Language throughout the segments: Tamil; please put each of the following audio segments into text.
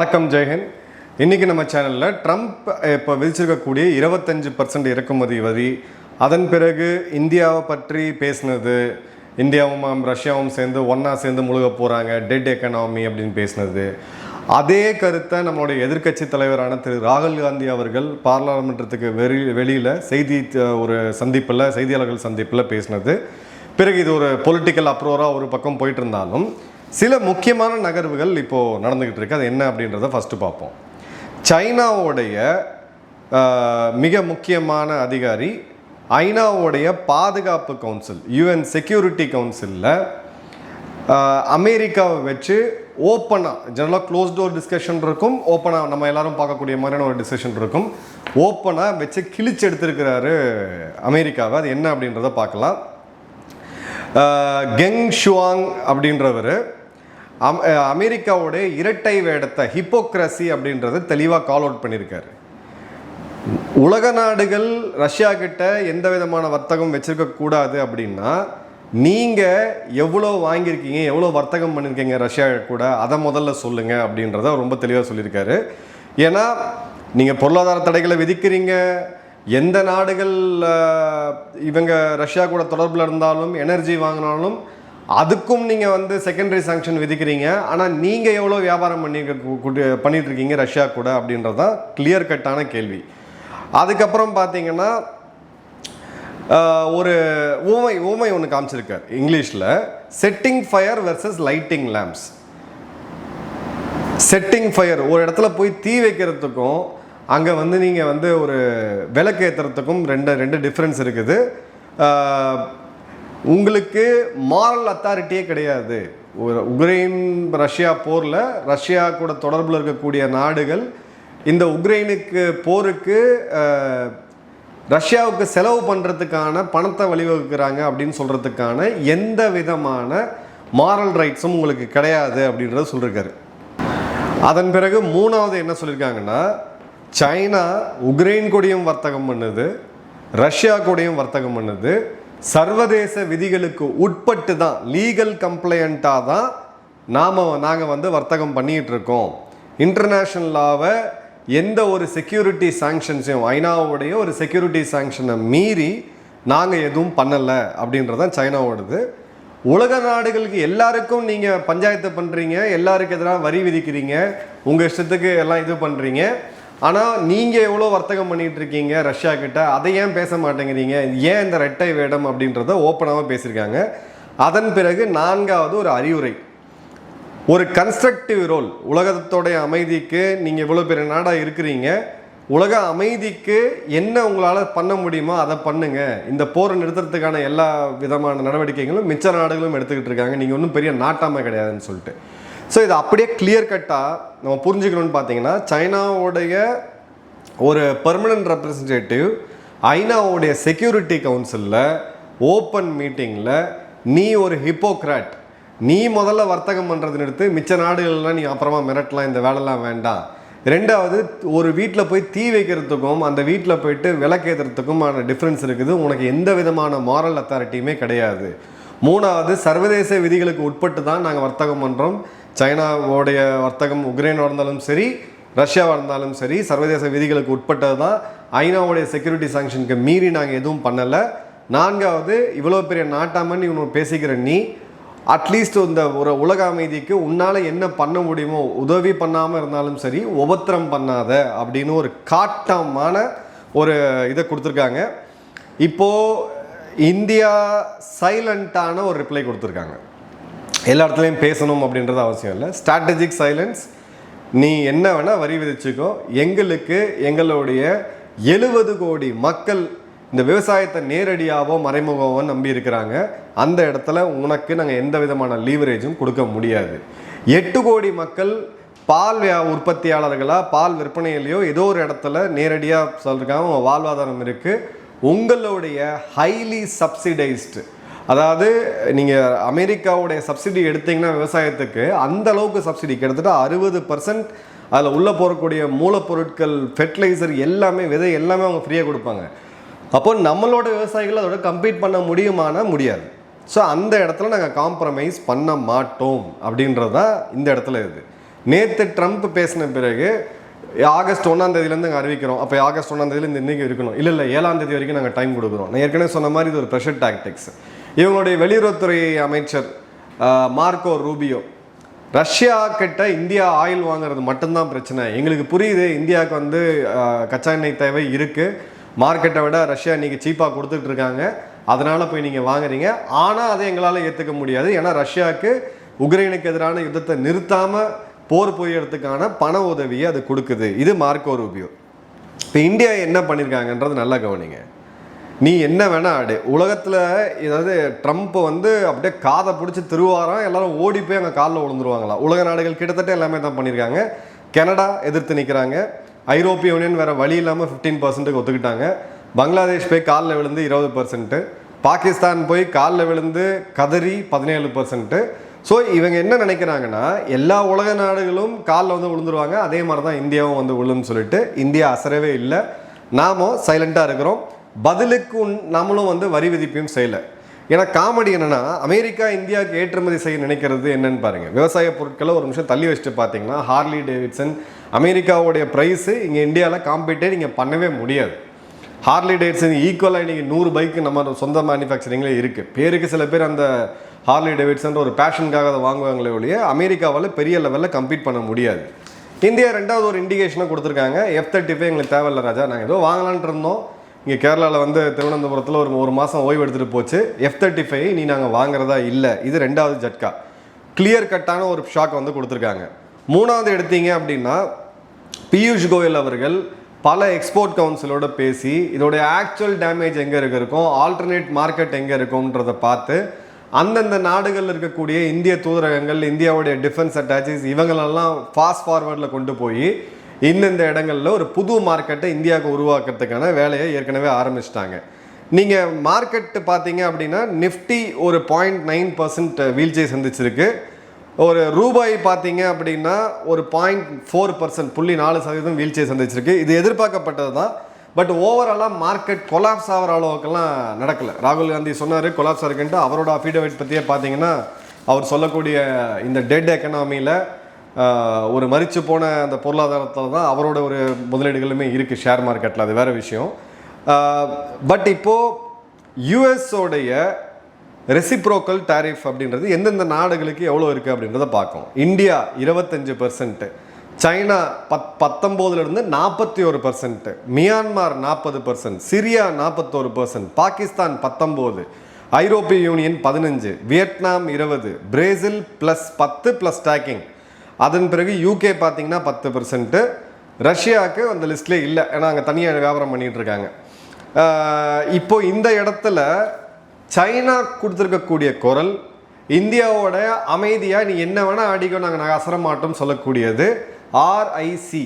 வணக்கம் ஜெயஹிந்த் இன்றைக்கி நம்ம சேனலில் ட்ரம்ப் இப்போ விதிச்சிருக்கக்கூடிய இருபத்தஞ்சு பர்சன்ட் இறக்குமதி வரி அதன் பிறகு இந்தியாவை பற்றி பேசினது இந்தியாவும் ரஷ்யாவும் சேர்ந்து ஒன்றா சேர்ந்து முழுக போகிறாங்க டெட் எக்கனாமி அப்படின்னு பேசினது. அதே கருத்தை நம்மளுடைய எதிர்க்கட்சி தலைவரான திரு ராகுல் காந்தி அவர்கள் பாராளுமன்றத்துக்கு வெளி வெளியில் செய்தி த- ஒரு சந்திப்பில் செய்தியாளர்கள் சந்திப்பில் பேசினது. பிறகு இது ஒரு பொலிட்டிக்கல் அப்ரோராக ஒரு பக்கம் போயிட்டு இருந்தாலும் சில முக்கியமான நகர்வுகள் இப்போது நடந்துக்கிட்டு இருக்கு. அது என்ன அப்படின்றத ஃபஸ்ட்டு பார்ப்போம். சைனாவுடைய மிக முக்கியமான அதிகாரி ஐநாவுடைய பாதுகாப்பு கவுன்சில் யுஎன் செக்யூரிட்டி கவுன்சிலில் அமெரிக்காவை வச்சு ஓப்பனாக ஜெனரலாக க்ளோஸ் டோர் டிஸ்கஷன் இருக்கும். ஓப்பனாக நம்ம எல்லாரும் பார்க்கக்கூடிய மாதிரியான ஒரு டிஸ்கஷன் இருக்கும். ஓப்பனாக வச்சு கிழிச்சு எடுத்திருக்கிறாரு அமெரிக்காவை. அது என்ன அப்படின்றத பார்க்கலாம். கெங் ஷுவாங் அப்படின்றவர் அமெரிக்காவுடைய இரட்டை வேடத்தை ஹிப்போக்ரஸி அப்படின்றத தெளிவாக கால் அவுட் பண்ணியிருக்காரு உலக நாடுகள் ரஷ்யா கிட்ட எந்த விதமான வர்த்தகம் வச்சிருக்க கூடாது அப்படின்னா நீங்கள் எவ்வளோ வாங்கியிருக்கீங்க எவ்வளோ வர்த்தகம் பண்ணியிருக்கீங்க ரஷ்யா கூட அதை முதல்ல சொல்லுங்க அப்படின்றத ரொம்ப தெளிவாக சொல்லியிருக்காரு. ஏன்னா நீங்கள் பொருளாதார தடைகளை விதிக்கிறீங்க எந்த நாடுகள் இவங்க ரஷ்யா கூட தொடர்பில் இருந்தாலும் எனர்ஜி வாங்கினாலும் அதுக்கும் நீங்கள் வந்து செகண்டரி சாங்ஷன் விதிக்கிறீங்க. ஆனால் நீங்கள் எவ்வளோ வியாபாரம் பண்ணி பண்ணிட்டு இருக்கீங்க ரஷ்யா கூட அப்படின்றது தான் கிளியர் கட்டான கேள்வி. அதுக்கப்புறம் பார்த்தீங்கன்னா ஒரு ஊமை ஊமை ஒன்று காமிச்சிருக்கார் இங்கிலீஷில். Setting fire versus lighting lamps setting fire ஒரு இடத்துல போய் தீ வைக்கிறதுக்கும் அங்கே வந்து நீங்கள் வந்து ஒரு விளக்கு ஏற்றுறதுக்கும் ரெண்டு ரெண்டு டிஃப்ரென்ஸ் இருக்குது. உங்களுக்கு மாரல் அத்தாரிட்டியே கிடையாது. ஒரு உக்ரைன் ரஷ்யா போரில் ரஷ்யா கூட தொடர்பில் இருக்கக்கூடிய நாடுகள் இந்த உக்ரைனுக்கு போருக்கு ரஷ்யாவுக்கு செலவு பண்ணுறதுக்கான பணத்தை வழிவகுக்கிறாங்க அப்படின்னு சொல்கிறதுக்கான எந்த விதமான மாரல் ரைட்ஸும் உங்களுக்கு கிடையாது அப்படின்றத சொல்லியிருக்காரு அதன் பிறகு மூணாவது என்ன சொல்லியிருக்காங்கன்னா சைனா உக்ரைன் கூடயும் வர்த்தகம் பண்ணுது ரஷ்யா கூடயும் வர்த்தகம் பண்ணுது சர்வதேச விதிகளுக்கு உட்பட்டு தான் லீகல் கம்ப்ளைண்ட்டாக தான் நாம் நாங்கள் வந்து வர்த்தகம் பண்ணிகிட்டு இருக்கோம். இன்டர்நேஷ்னல் லாவை எந்த ஒரு செக்யூரிட்டி சாங்ஷன்ஸையும் ஐநாவுடைய ஒரு செக்யூரிட்டி சாங்ஷனை மீறி நாங்கள் எதுவும் பண்ணலை அப்படின்றதான் சைனாவோடது. உலக நாடுகளுக்கு எல்லாருக்கும் நீங்கள் பஞ்சாயத்து பண்ணுறீங்க எல்லாருக்கும் எதிராக வரி விதிக்கிறீங்க உங்கள் இஷ்டத்துக்கு எல்லாம் இது பண்ணுறீங்க ஆனால் நீங்கள் எவ்வளோ வர்த்தகம் பண்ணிகிட்டு இருக்கீங்க ரஷ்யா கிட்ட அதை ஏன் பேச மாட்டேங்கிறீங்க? ஏன் இந்த ரெட்டை வேடம் அப்படின்றத ஓப்பனாக பேசியிருக்காங்க. அதன் பிறகு நான்காவது ஒரு அறிவுரை. ஒரு கன்ஸ்ட்ரக்டிவ் ரோல் உலகத்தோடைய அமைதிக்கு நீங்கள் இவ்வளோ பெரிய நாடாக இருக்கிறீங்க. உலக அமைதிக்கு என்ன உங்களால் பண்ண முடியுமோ அதை பண்ணுங்க. இந்த போரை நிறுத்துறதுக்கான எல்லா விதமான நடவடிக்கைகளும் மிச்ச நாடுகளும் எடுத்துக்கிட்டு இருக்காங்க நீங்கள் ஒன்றும் பெரிய நாட்டாமை கிடையாதுன்னு சொல்லிட்டு. ஸோ இது அப்படியே கிளியர் கட்டாக நம்ம புரிஞ்சுக்கணும்னு பார்த்தீங்கன்னா சைனாவுடைய ஒரு பெர்மனன்ட் ரெப்ரசன்டேட்டிவ் ஐநாவுடைய செக்யூரிட்டி கவுன்சிலில் ஓப்பன் மீட்டிங்கில் நீ ஒரு ஹிப்போக்ராட் நீ முதல்ல வர்த்தகம் பண்ணுறது நிறுத்து. மிச்ச நாடுகள்லாம் நீ அப்புறமா மிரட்டலாம். இந்த வேலைலாம் வேண்டாம். ரெண்டாவது ஒரு வீட்டில் போய் தீ வைக்கிறதுக்கும் அந்த வீட்டில் போயிட்டு விளக்கேற்றுறதுக்குமான டிஃப்ரென்ஸ் இருக்குது. உனக்கு எந்த விதமான மாரல் அத்தாரிட்டியுமே கிடையாது. மூணாவது சர்வதேச விதிகளுக்கு உட்பட்டு தான் நாங்கள் வர்த்தகம் பண்ணுறோம் சைனாவோடைய வர்த்தகம் உக்ரைனாக இருந்தாலும் சரி ரஷ்யாவாக இருந்தாலும் சரி சர்வதேச விதிகளுக்கு உட்பட்டது தான் ஐநாவுடைய செக்யூரிட்டி சாங்ஷனுக்கு மீறி நாங்கள் எதுவும் பண்ணலை. நான்காவது இவ்வளோ பெரிய நாட்டாமன் இவனு பேசிக்கிற நீ அட்லீஸ்ட் இந்த ஒரு உலக அமைதிக்கு உன்னால் என்ன பண்ண முடியுமோ உதவி பண்ணாமல் இருந்தாலும் சரி உபத்திரம் பண்ணாத அப்படின்னு ஒரு காட்டமான ஒரு இதை கொடுத்துருக்காங்க. இப்போது இந்தியா சைலண்ட்டான ஒரு ரிப்ளை கொடுத்துருக்காங்க. எல்லா இடத்துலையும் பேசணும் அப்படின்றது அவசியம் இல்லை. ஸ்ட்ராட்டஜிக் சைலன்ஸ் நீ என்ன வேணால் வரி விதிச்சுக்கோ. எங்களுக்கு எங்களுடைய எழுபது கோடி மக்கள் இந்த விவசாயத்தை நேரடியாகவோ மறைமுகவோ நம்பி இருக்கிறாங்க. அந்த இடத்துல உனக்கு நாங்கள் எந்த விதமான லீவரேஜும் கொடுக்க முடியாது. எட்டு கோடி மக்கள் பால் வியா உற்பத்தியாளர்களாக பால் விற்பனையிலையோ ஏதோ ஒரு இடத்துல நேரடியாக சொல்லிருக்காங்க உங்கள் வாழ்வாதாரம் இருக்குது உங்களுடைய ஹைலி சப்சிடைஸ்டு அதாவது நீங்கள் அமெரிக்காவுடைய சப்சிடி எடுத்தீங்கன்னா விவசாயத்துக்கு அந்த அளவுக்கு சப்சிடி கிட்டத்தட்ட அறுபது பர்சன்ட் அதில் உள்ளே போகக்கூடிய மூலப்பொருட்கள் ஃபெர்டிலைசர் எல்லாமே விதை எல்லாமே அவங்க ஃப்ரீயாக கொடுப்பாங்க. அப்போ நம்மளோட விவசாயிகள் அதோட கம்பீட் பண்ண முடியுமானா முடியாது. ஸோ அந்த இடத்துல நாங்கள் காம்ப்ரமைஸ் பண்ண மாட்டோம் அப்படின்றது தான் இந்த இடத்துல இது. நேற்று ட்ரம்ப் பேசின பிறகு ஆகஸ்ட் ஒன்றாம் தேதியிலேருந்து நாங்கள் அறிவிக்கிறோம். அப்போ ஆகஸ்ட் ஒன்றாம் தேதியிலேருந்து இன்றைக்கி இருக்கணும். இல்லை இல்லை ஏழாம் தேதி வரைக்கும் நாங்கள் டைம் கொடுக்குறோம். நான் ஏற்கனவே சொன்ன மாதிரி இது ஒரு ப்ரெஷர் டாக்டிக்ஸ் இவங்களுடைய வெளியுறவுத்துறை அமைச்சர் மார்க்கோ ரூபியோ ரஷ்யா கிட்ட இந்தியா ஆயில் வாங்குறது மட்டும்தான் பிரச்சனை. எங்களுக்கு புரியுது இந்தியாவுக்கு வந்து கச்சா எண்ணெய் தேவை இருக்குது மார்க்கெட்டை விட ரஷ்யா இன்றைக்கி சீப்பாக கொடுத்துட்டு இருக்காங்க. அதனால் போய் நீங்கள் வாங்குறீங்க. ஆனால் அதை எங்களால் ஏற்றுக்க முடியாது. ஏன்னா ரஷ்யாவுக்கு உக்ரைனுக்கு எதிரான யுத்தத்தை நிறுத்தாமல் போர் புரியறதுக்கான பண உதவியை அது கொடுக்குது. இது மார்க்கோ ரூபியோ. இப்போ இந்தியா என்ன பண்ணியிருக்காங்கன்றது நல்லா கவனிங்க. நீ என்ன வேணா ஆடு. உலகத்தில் ஏதாவது ட்ரம்ப் வந்து அப்படியே காதை பிடிச்சி திருவாரம் எல்லாரும் ஓடி போய் அங்கே காலில் விழுந்துருவாங்களா? உலக நாடுகள் கிட்டத்தட்ட எல்லாமே தான் பண்ணியிருக்காங்க. கனடா எதிர்த்து நிற்கிறாங்க ஐரோப்பிய யூனியன் வேறு வழி இல்லாமல் ஃபிஃப்டீன் பர்சன்ட்டுக்கு ஒத்துக்கிட்டாங்க. பங்களாதேஷ் போய் காலில் விழுந்து இருபது பர்சன்ட்டு பாகிஸ்தான் போய் காலில் விழுந்து கதறி பதினேழு பர்சன்ட்டு ஸோ இவங்க என்ன நினைக்கிறாங்கன்னா எல்லா உலக நாடுகளும் காலில் வந்து விழுந்துருவாங்க. அதே மாதிரி தான் இந்தியாவும் வந்து விழுன்னு சொல்லிட்டு இந்தியா அசரவே இல்லை. நாமும் சைலண்ட்டாக இருக்கிறோம். பதிலுக்கு நம்மளும் வந்து வரி விதிப்பையும் செய்யலை. ஏன்னா காமெடி என்னென்னா அமெரிக்கா இந்தியாவுக்கு ஏற்றுமதி செய்ய நினைக்கிறது என்னன்னு பாருங்கள் விவசாய பொருட்களை ஒரு நிமிஷம் தள்ளி வச்சுட்டு பார்த்தீங்கன்னா ஹார்லி டேவிட்சன் அமெரிக்காவுடைய ப்ரைஸு இங்கே இந்தியாவில் காம்பீட்டே நீங்கள் பண்ணவே முடியாது. ஹார்லி டேவிட்சன் ஈக்குவலாக இன்றைக்கி நூறு பைக்கு நம்ம சொந்த மேனுஃபேக்சரிங்லேயே இருக்குது பேருக்கு சில பேர் அந்த ஹார்லி டேவிட்சன் ஒரு பேஷனுக்காக அதை வாங்குவாங்களே ஒழிய அமெரிக்காவால் பெரிய லெவலில் கம்பீட் பண்ண முடியாது. இந்தியா ரெண்டாவது ஒரு இண்டிகேஷனை கொடுத்துருக்காங்க. எஃப் தேர்ட்டி ஃபைவ் எங்களுக்கு தேவையில்ல ராஜா. நாங்கள் ஏதோ வாங்கலான்ட்டு இருந்தோம். இங்கே கேரளாவில் வந்து திருவனந்தபுரத்தில் ஒரு ஒரு மாதம் ஓய்வு எடுத்துகிட்டு போச்சு. எஃப் தேர்ட்டி ஃபைவ் நீ நாங்கள் வாங்குறதா இல்லை. இது ரெண்டாவது ஜட்கா. கிளியர் கட்டான ஒரு ஷாக் வந்து கொடுத்துருக்காங்க. மூணாவது எடுத்தீங்க அப்படின்னா பியூஷ் கோயல் அவர்கள் பல எக்ஸ்போர்ட் கவுன்சிலோட பேசி இதோடைய ஆக்சுவல் டேமேஜ் எங்கே இருக்கு இருக்கும் ஆல்டர்னேட் மார்க்கெட் எங்கே இருக்கும்ன்றதை பார்த்து அந்தந்த நாடுகளில் இருக்கக்கூடிய இந்திய தூதரகங்கள் இந்தியாவுடைய டிஃபென்ஸ் அட்டாச்சஸ் இவங்களெல்லாம் ஃபாஸ்ட் ஃபார்வர்டில் கொண்டு போய் இந்தந்த இடங்களில் ஒரு புது மார்க்கெட்டை இந்தியாவுக்கு உருவாக்குறதுக்கான வேலையை ஏற்கனவே ஆரம்பிச்சிட்டாங்க. நீங்கள் மார்க்கெட்டு பார்த்தீங்க அப்படின்னா நிஃப்டி ஒரு பாயிண்ட் நைன் பர்சன்ட் வீழ்ச்சியை சந்திச்சிருக்கு. ஒரு ரூபாய் பார்த்தீங்க அப்படின்னா ஒரு பாயிண்ட் ஃபோர் பர்சன்ட் புள்ளி நாலு சதவீதம் வீழ்ச்சியை சந்திச்சிருக்கு. இது எதிர்பார்க்கப்பட்டது தான். பட் ஓவராலாக மார்க்கெட் கொலாப்ஸ் ஆகிற அளவுக்கெல்லாம் நடக்கலை. ராகுல் காந்தி சொன்னார் கொலாப்ஸ் இருக்குன்ட்டு அவரோட அஃபிடவிட் பற்றியே பார்த்தீங்கன்னா அவர் சொல்லக்கூடிய இந்த டெட் எக்கனாமியில் ஒரு மறிச்சு போன அந்த பொருளாதாரத்தில் தான் அவரோட ஒரு முதலீடுகளுமே இருக்குது ஷேர் மார்க்கெட்டில் அது வேறு விஷயம். பட் இப்போது யூஎஸோடைய ரெசிப்ரோக்கல் டேரிஃப் அப்படின்றது எந்தெந்த நாடுகளுக்கு எவ்வளோ இருக்குது அப்படின்றத பார்க்கும் இந்தியா இருபத்தஞ்சு பர்சன்ட்டு சைனா பத் பத்தொம்போதுலேருந்து நாற்பத்தி ஒரு பர்சன்ட்டு மியான்மார் நாற்பது பர்சன்ட் சிரியா நாற்பத்தோரு பர்சன்ட் பாகிஸ்தான் பத்தொம்போது ஐரோப்பிய யூனியன் பதினஞ்சு வியட்நாம் இருபது பிரேசில் ப்ளஸ் பத்து ப்ளஸ் டேக்கிங் அதன் பிறகு யூகே பார்த்திங்கன்னா பத்து பர்சன்ட்டு ரஷ்யாவுக்கு அந்த லிஸ்ட்லேயே இல்லை. ஏன்னா அங்கே தனியாக வியாபாரம் பண்ணிகிட்டு இருக்காங்க. இப்போது இப்போ இந்த இடத்துல சைனா கொடுத்துருக்கக்கூடிய குரல் இந்தியாவோட அமைதியாக நீ என்ன வேணால் அடிக்கோ நாங்கள் நாங்கள் அசரமாட்டோம் சொல்லக்கூடியது ஆர்ஐசி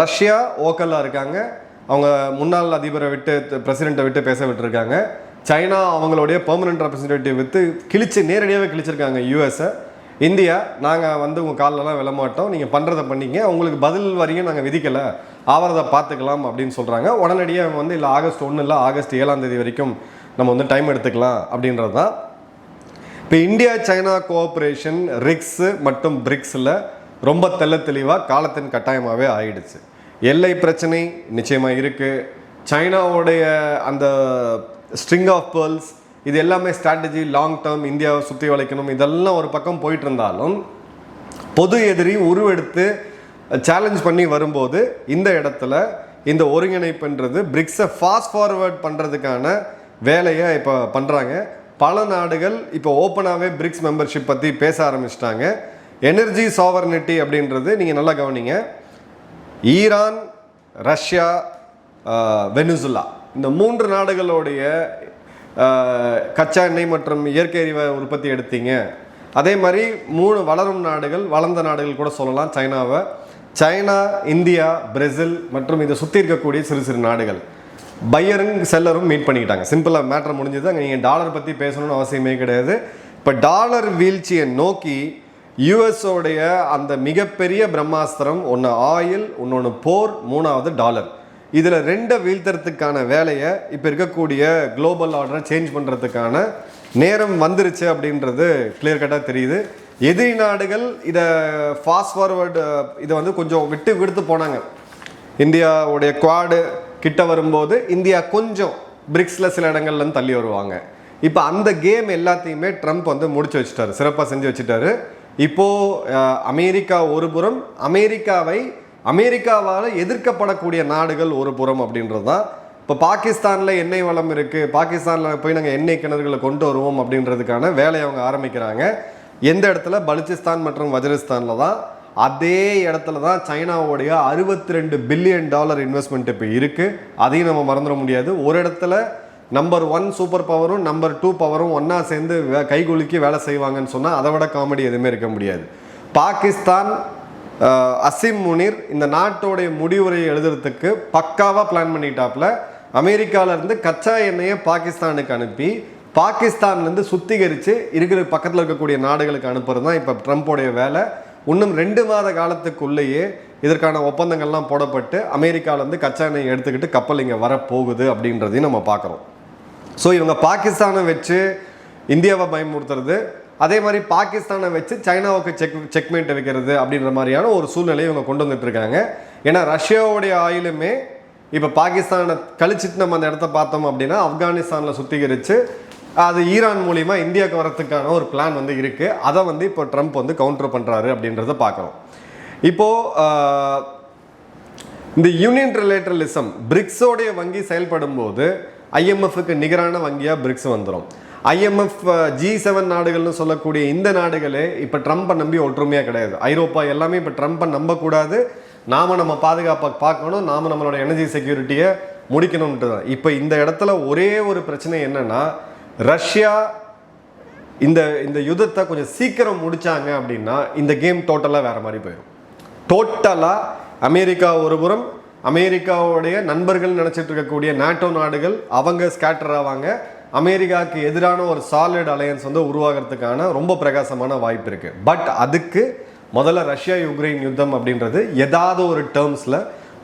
ரஷ்யா ஓக்கலாக இருக்காங்க. அவங்க முன்னாள் அதிபரை விட்டு பிரசிடெண்ட்டை விட்டு பேச விட்டுருக்காங்க. சைனா அவங்களுடைய பெர்மனன்ட் ரெப்ரசன்டேட்டிவ் வித்து கிழிச்சு நேரடியாகவே கிழிச்சிருக்காங்க யூஎஸை இந்தியா நாங்கள் வந்து உங்கள் கால்லலாம் விழமாட்டோம் நீங்கள் பண்ணுறதை பண்ணீங்க. உங்களுக்கு பதில் வரையும் நாங்கள் விதிக்கலை. ஆவறதை பார்த்துக்கலாம் அப்படின்னு சொல்கிறாங்க உடனடியாக அவங்க வந்து இல்லை ஆகஸ்ட் ஒன்று இல்லை ஆகஸ்ட் ஏழாம் தேதி வரைக்கும் நம்ம வந்து டைம் எடுத்துக்கலாம். அப்படின்றது தான் இப்போ இந்தியா சைனா கோஆப்ரேஷன் ரிக்ஸு மற்றும் பிரிக்ஸில் ரொம்ப தெல்ல தெளிவாக காலத்தின் கட்டாயமாகவே ஆயிடுச்சு. எல்லை பிரச்சனை நிச்சயமாக இருக்குது சைனாவுடைய அந்த ஸ்ட்ரிங் ஆஃப் பேர்ல்ஸ் இது எல்லாமே ஸ்ட்ராட்டஜி லாங் டேர்ம் இந்தியாவை சுற்றி வளைக்கணும். இதெல்லாம் ஒரு பக்கம் போயிட்டு இருந்தாலும் பொது எதிரி உருவெடுத்து சேலஞ்ச் பண்ணி வரும்போது இந்த இடத்துல இந்த ஒருங்கிணைப்புன்றது பிரிக்ஸை ஃபாஸ்ட் ஃபார்வேர்ட் பண்ணுறதுக்கான வேலையை இப்போ பண்ணுறாங்க பல நாடுகள் இப்போ ஓப்பனாகவே பிரிக்ஸ் மெம்பர்ஷிப் பற்றி பேச ஆரம்பிச்சிட்டாங்க. எனர்ஜி சாவர்னிட்டி அப்படின்றது நீங்கள் நல்லா கவனிங்க. ஈரான் ரஷ்யா ஆஹ், வெனிசுலா. இந்த மூன்று நாடுகளுடைய கச்சா எண்ணெய் மற்றும் இயற்கை எரிவாயு உற்பத்தி எடுத்தீங்க. அதே மாதிரி மூணு வளரும் நாடுகள் வளர்ந்த நாடுகள் கூட சொல்லலாம் சைனாவை. சைனா இந்தியா பிரேசில் மற்றும் இதை சுற்றி இருக்கக்கூடிய சிறு சிறு நாடுகள். பையரும் செல்லரும் மீட் பண்ணிக்கிட்டாங்க. சிம்பிளாக மேட்ரு முடிஞ்சது. அங்கே நீங்கள் டாலர் பற்றி பேசணும்னு அவசியமே கிடையாது. இப்போ டாலர் வீழ்ச்சியை நோக்கி யூஎஸோடைய அந்த மிகப்பெரிய பிரம்மாஸ்திரம் ஒன்று ஆயில் இன்னொன்று போர் மூணாவது டாலர் இதில் ரெண்டை வீழ்த்துறதுக்கான வேலையை இப்போ இருக்கக்கூடிய குளோபல் ஆர்டரை சேஞ்ச் பண்ணுறதுக்கான நேரம் வந்துருச்சு அப்படின்றது கிளியர் கட்டாக தெரியுது. எதிரி நாடுகள் இதை ஃபாஸ்ட் ஃபார்வர்டு இதை வந்து கொஞ்சம் விட்டு விடுத்து போனாங்க. இந்தியாவுடைய குவாடு கிட்ட வரும்போது இந்தியா கொஞ்சம் பிரிக்ஸில் சில இடங்கள்லருந்து தள்ளி வருவாங்க. இப்போ அந்த கேம் எல்லாத்தையுமே ட்ரம்ப் வந்து முடிச்சு வச்சுட்டாரு. சிறப்பாக செஞ்சு வச்சுட்டாரு. இப்போ அமெரிக்கா ஒரு புறம் அமெரிக்காவை அமெரிக்காவால் எதிர்க்கப்படக்கூடிய நாடுகள் ஒரு புறம் அப்படின்றது தான். இப்போ பாகிஸ்தானில் எண்ணெய் வளம் இருக்குது பாகிஸ்தானில் போய் நாங்கள் எண்ணெய் கிணறுகளை கொண்டு வருவோம் அப்படின்றதுக்கான வேலையை அவங்க ஆரம்பிக்கிறாங்க. எந்த இடத்துல? பலுச்சிஸ்தான் மற்றும் வஜிரிஸ்தானில் தான். அதே இடத்துல தான் சைனாவுடைய அறுபத்தி ரெண்டு பில்லியன் டாலர் இன்வெஸ்ட்மெண்ட் இப்போ இருக்குது அதையும் நம்ம மறந்துட முடியாது. ஒரு இடத்துல நம்பர் ஒன் சூப்பர் பவரும் நம்பர் டூ பவரும் ஒன்றா சேர்ந்து கைகுலுக்கி வேலை செய்வாங்கன்னு சொன்னால் அதை விட காமெடி எதுவுமே இருக்க முடியாது. பாகிஸ்தான் அசிம் முனிர் இந்த நாட்டோடைய முடிவுரையை எழுதுறதுக்கு பக்காவாக பிளான் பண்ணிட்டாப்புல அமெரிக்காவிலேருந்து கச்சா எண்ணெயை பாகிஸ்தானுக்கு அனுப்பி பாகிஸ்தான்லேருந்து சுத்திகரித்து இருக்கிற பக்கத்தில் இருக்கக்கூடிய நாடுகளுக்கு அனுப்புறது தான் இப்போ ட்ரம்ப்போடைய வேலை. இன்னும் ரெண்டு மாத காலத்துக்குள்ளேயே இதற்கான ஒப்பந்தங்கள்லாம் போடப்பட்டு அமெரிக்காவிலேருந்து கச்சா எண்ணெய் எடுத்துக்கிட்டு கப்பல் இங்கே வரப்போகுது அப்படின்றதையும் நம்ம பார்க்குறோம். ஸோ இவங்க பாகிஸ்தானை வச்சு இந்தியாவை பயமுறுத்துறது அதே மாதிரி பாகிஸ்தானை வச்சு சைனாவுக்கு செக் செக்மேட் வைக்கிறது அப்படின்ற மாதிரியான ஒரு சூழ்நிலையை இவங்க கொண்டு வந்துட்டு இருக்காங்க ஏன்னா ரஷ்யாவுடைய ஆயிலுமே இப்போ பாகிஸ்தானை கழிச்சிட்டு நம்ம அந்த இடத்த பார்த்தோம் அப்படின்னா ஆப்கானிஸ்தானில் சுத்திகரித்து அது ஈரான் மூலிமா இந்தியாவுக்கு வரத்துக்கான ஒரு பிளான் வந்து இருக்குது அதை வந்து இப்போ ட்ரம்ப் வந்து கவுண்டர் பண்ணுறாரு அப்படின்றத பார்க்குறோம். இப்போது இந்த யூனியன் ரிலேட்டரலிசம் பிரிக்ஸோடைய வங்கி செயல்படும் போது ஐஎம்எஃப்க்கு நிகரான வங்கியாக பிரிக்ஸ் வந்துடும் ஐஎம்எஃப் ஜி செவன் நாடுகள்னு சொல்லக்கூடிய இந்த நாடுகளே இப்போ ட்ரம்ப்பை நம்பி ஒற்றுமையாக கிடையாது. ஐரோப்பா எல்லாமே இப்போ ட்ரம்ப்பை நம்பக்கூடாது. நாம நம்ம பாதுகாப்பை பார்க்கணும். நாம நம்மளோட எனர்ஜி செக்யூரிட்டியை முடிக்கணும்ன்ட்டு தான் இப்போ இந்த இடத்துல ஒரே ஒரு பிரச்சனை என்னென்னா ரஷ்யா இந்த இந்த யுத்தத்தை கொஞ்சம் சீக்கிரம் முடிச்சாங்க அப்படின்னா இந்த கேம் டோட்டலாக வேறு மாதிரி போயிடும் டோட்டலாக அமெரிக்கா ஒருபுறம் அமெரிக்காவுடைய நண்பர்கள் நினச்சிட்டு இருக்கக்கூடிய நாட்டோ நாடுகள் அவங்க ஸ்கேட்டர் ஆவாங்க. அமெரிக்காவுக்கு எதிரான ஒரு சாலிட் அலையன்ஸ் வந்து உருவாகிறதுக்கான ரொம்ப பிரகாசமான வாய்ப்பு இருக்குது பட் அதுக்கு முதல்ல ரஷ்யா யுக்ரைன் யுத்தம் அப்படின்றது ஏதாவது ஒரு டேர்ம்ஸில்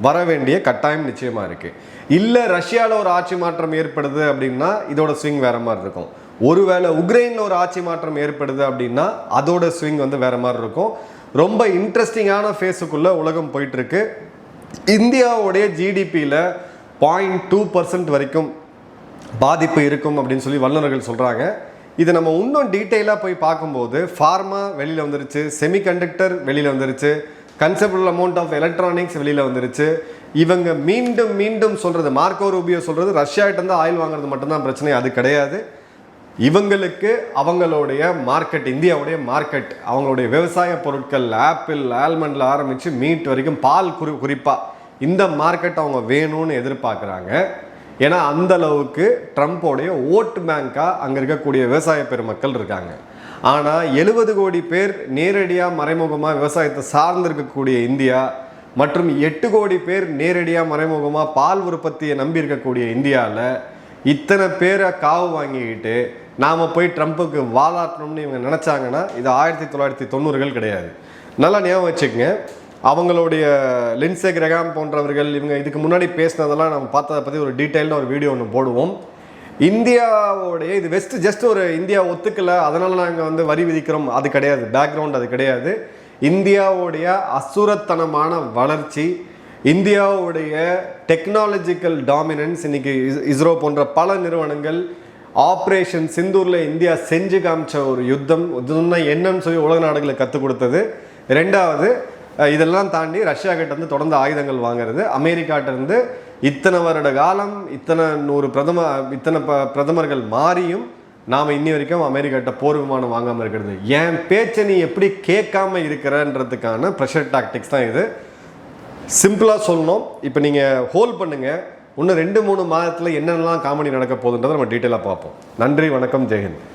வர வேண்டிய கட்டாயம் நிச்சயமாக இருக்குது இல்லை ரஷ்யாவில் ஒரு ஆட்சி மாற்றம் ஏற்படுது அப்படின்னா இதோட ஸ்விங் வேறு மாதிரி இருக்கும். ஒருவேளை உக்ரைனில் ஒரு ஆட்சி மாற்றம் ஏற்படுது அப்படின்னா அதோட ஸ்விங் வந்து வேறு மாதிரி இருக்கும். ரொம்ப இன்ட்ரெஸ்டிங்கான ஃபேஸுக்குள்ளே உலகம் போயிட்டுருக்கு இந்தியாவுடைய ஜிடிபியில் பாயிண்ட் டூ பர்சன்ட் வரைக்கும் பாதிப்பு இருக்கும் அப்படின்னு சொல்லி வல்லுநர்கள் சொல்கிறாங்க இது நம்ம இன்னும் டீட்டெயிலாக போய் பார்க்கும்போது ஃபார்மா வெளியில் வந்துருச்சு செமிகண்டக்டர் வெளியில் வந்துருச்சு கன்செப்டல் அமௌண்ட் ஆஃப் எலக்ட்ரானிக்ஸ் வெளியில் வந்துருச்சு. இவங்க மீண்டும் மீண்டும் சொல்கிறது மார்க்கோ ரூபியோ சொல்கிறது ரஷ்யாகிட்டேருந்து ஆயில் வாங்குறது மட்டும்தான் பிரச்சனை அது கிடையாது. இவங்களுக்கு அவங்களுடைய மார்க்கெட் இந்தியாவுடைய மார்க்கெட் அவங்களுடைய விவசாய பொருட்கள் ஆப்பிள் ஆல்மண்டில் ஆரம்பித்து மீட் வரைக்கும் பால் குறி குறிப்பாக இந்த மார்க்கெட் அவங்க வேணும்னு எதிர்பார்க்குறாங்க. ஏன்னா அந்த அளவுக்கு ட்ரம்ப்போடைய ஓட்டு பேங்காக அங்கே இருக்கக்கூடிய விவசாய பெருமக்கள் இருக்காங்க. ஆனால் எழுபது கோடி பேர் நேரடியாக மறைமுகமாக விவசாயத்தை சார்ந்து இருக்கக்கூடிய இந்தியா மற்றும் எட்டு கோடி பேர் நேரடியாக மறைமுகமாக பால் உற்பத்தியை நம்பி இருக்கக்கூடிய இந்தியாவில் இத்தனை பேரை காவு வாங்கிக்கிட்டு நாம் போய் ட்ரம்ப்புக்கு வாலாட்டணும்னு இவங்க நினச்சாங்கன்னா இது ஆயிரத்தி தொள்ளாயிரத்தி தொண்ணூறுகள் கிடையாது. நல்லா ஞாபகம் வச்சுக்கோங்க. அவங்களுடைய லின்சே கிரகாம் போன்றவர்கள் இவங்க இதுக்கு முன்னாடி பேசினதெல்லாம் நம்ம பார்த்ததை பற்றி ஒரு டீட்டெயில்னு ஒரு வீடியோ ஒன்று போடுவோம். இந்தியாவோடைய இது வெஸ்ட் ஜஸ்ட் ஒரு இந்தியா ஒத்துக்கலை அதனால் நாங்கள் வந்து வரி விதிக்கிறோம். அது கிடையாது. பேக்ரவுண்ட் அது கிடையாது. இந்தியாவுடைய அசுரத்தனமான வளர்ச்சி இந்தியாவுடைய டெக்னாலஜிக்கல் டாமினன்ஸ் இன்னைக்கு இஸ்- இஸ்ரோ போன்ற பல நிறுவனங்கள் ஆப்ரேஷன் சிந்தூரில் இந்தியா செஞ்சு காமிச்ச ஒரு யுத்தம். இதுன்னா என்னன்னு சொல்லி உலக நாடுகளுக்கு கற்றுக் கொடுத்தது. ரெண்டாவது இதெல்லாம் தாண்டி ரஷ்யா கிட்ட இருந்து தொடர்ந்து ஆயுதங்கள் வாங்குறது. அமெரிக்காட்டிருந்து இத்தனை வருட காலம் இத்தனை நூறு பிரதம இத்தனை ப- பிரதமர்கள் மாறியும் நாம் இன்னி வரைக்கும் அமெரிக்காட்ட போர் விமானம் வாங்காமல் இருக்கிறது. என் பேச்சை நீ எப்படி கேட்காம இருக்கிறன்றதுக்கான ப்ரெஷர் டாக்டிக்ஸ் தான் இது. சிம்பிளாக சொல்லணும். இப்போ நீங்கள் ஹோல்ட் பண்ணுங்கள் இன்னும் ரெண்டு மூணு மாதத்தில் என்னென்னலாம் காமெடி நடக்க போகுதுன்றதை நம்ம டீட்டெயிலாக பார்ப்போம். நன்றி வணக்கம் ஜெயஹிந்த்